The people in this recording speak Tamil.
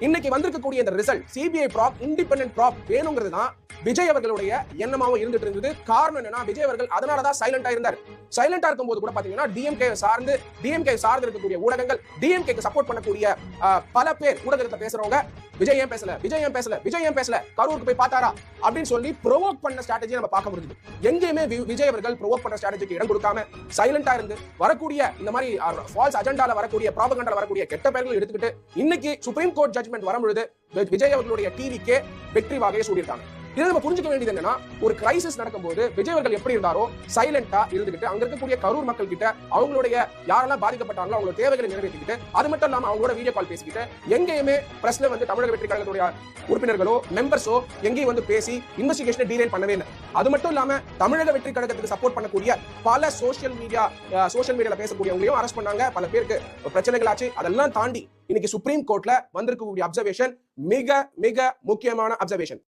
இன்னைக்கு வந்திருக்கக்கூடிய இந்த result CBI probe independent probe வேணுங்கிறது தான் விஜய் அவர்களுடைய எண்ணமாவும் இருந்துட்டு இருந்தது. காரணம் என்னன்னா விஜய் அவர்கள் அதனால தான் சைலண்டா இருந்தார். சைலண்டா இருக்கும்போது கூட பாத்தீங்கன்னா டிஎம்கே சார்ந்து டிஎம்கே சார்ந்து இருக்கக்கூடிய ஊடகங்கள் டிஎம்கேக்கு சப்போர்ட் பண்ணக்கூடிய பல பேர் ஊடகத்தை பேசுறவங்க விஜய் ஏன் பேசல விஜய் ஏன் பேசல விஜய் ஏன் பேசல கரூருக்கு போய் பார்த்தாரா? அப்படின்னு சொல்லி ப்ரொவோக் பண்ண ஸ்ட்ராட்டஜி நம்ம பார்க்க முடியுது எங்கேயுமே விஜய் அவர்கள் ப்ரொவோக் பண்ண ஸ்ட்ராட்டஜிக்கு இடம் கொடுக்காம சைலண்டா இருந்து வரக்கூடிய இந்த மாதிரி ஃபால்ஸ் அஜெண்டால வரக்கூடிய ப்ராபகண்டால வரக்கூடிய கெட்ட பெயர்கள் எடுத்துக்கிட்டு இன்னைக்கு சுப்ரீம் கோர்ட் ஜட்மெண்ட் வரும்பொழுது வி- விஜய் அவர்களுடைய டிவிக்கே வெற்றி வாகையை சூடியிருக்காங்க. இதை நம்ம புரிஞ்சுக்க வேண்டியது என்னன்னா ஒரு கிரைசிஸ் நடக்கும்போது விஜய் அவர்கள் எப்படி இருந்தாரோ சைலண்டா இருந்துகிட்டு அங்க இருக்கக்கூடிய கரூர் மக்கள் கிட்ட அவங்களுடைய யாரெல்லாம் பாதிக்கப்பட்டாங்களோ அவங்களோட தேவைகளை நிறைவேற்றிக்கிட்டு அது மட்டும் இல்லாம அவங்களோட வீடியோ கால் பேசிக்கிட்டு எங்கேயுமே பிரஸ்ல வந்து தமிழக வெற்றி கழகத்துடைய உறுப்பினர்களோ மெம்பர்ஸோ எங்கேயும் வந்து பேசி இன்வெஸ்டிகேஷனை டீலைன் பண்ணவே இல்லை. அது மட்டும் இல்லாம தமிழக வெற்றி கழகத்துக்கு சப்போர்ட் பண்ணக்கூடிய பல சோஷியல் மீடியா சோஷியல் மீடியால பேசக்கூடியவங்களையும் அரெஸ்ட் பண்ணாங்க. பல பேருக்கு பிரச்சனைகள் ஆச்சு. அதெல்லாம் தாண்டி இன்னைக்கு சுப்ரீம் கோர்ட்ல வந்திருக்கக்கூடிய அப்சர்வேஷன் மிக மிக முக்கியமான அப்சர்வேஷன்